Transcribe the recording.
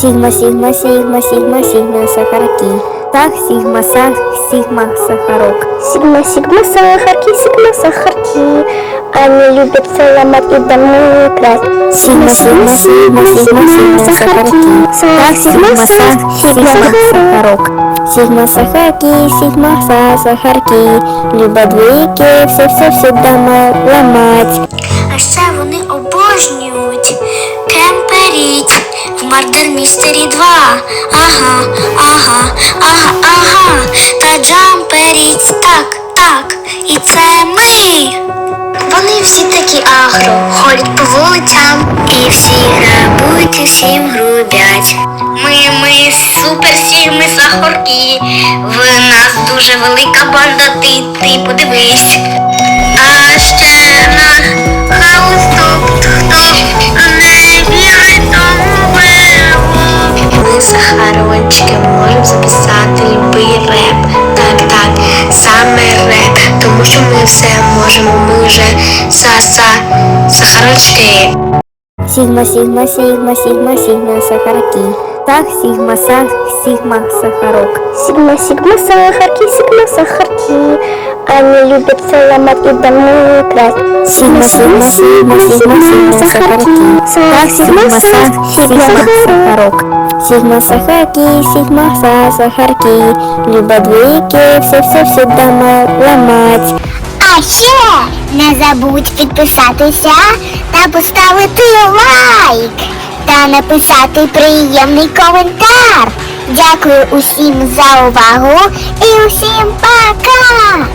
Сігма, сігма, сігма, сігма, сігма, сахарки. Так, сігма, сах, сігма, сахарок. Сигма, сигма, сахарки, сигма, сахарки. Они любят целомат и домой играть. Сігма, сігма, сігма, сігма, сігма, сахарки. Так, сігма, сах, сігма, сахарок. Сігма, сахарки, сігма, са, сахарки. Люба двійки, все, все, все дома ламать. Мардер Містері 2. Ага, ага, ага, ага. Та джамперіть, так, так. І це ми. Вони всі такі агро, ходять по вулицям і всі грабують, і всім грубять. Ми, ми супер сігми сахарки. В нас дуже велика банда, ти, ти подивись. Записати любий реп. Так, так, саме реп. Тому що ми все можемо, ми вже са-са сахарочки. Сігма, сігма, сігма, сігма, сігма, сахарки. Так, сігма, сах, сігма, сахарок. Сигма, сигма, сахарки, сигма, сахарки. Они любят целомат и домой играть. Сігма, сігма, сігма, сігма, сігма, сахарки. Так, сігма, сах, сігма, сахарок. Сігма, сахарки, сігма, са, сахарки. Люба двійки, все, все, все дома ламать. А ще не забудь підписатися та поставити лайк та написати приємний коментар. Дякую усім за увагу і усім пока!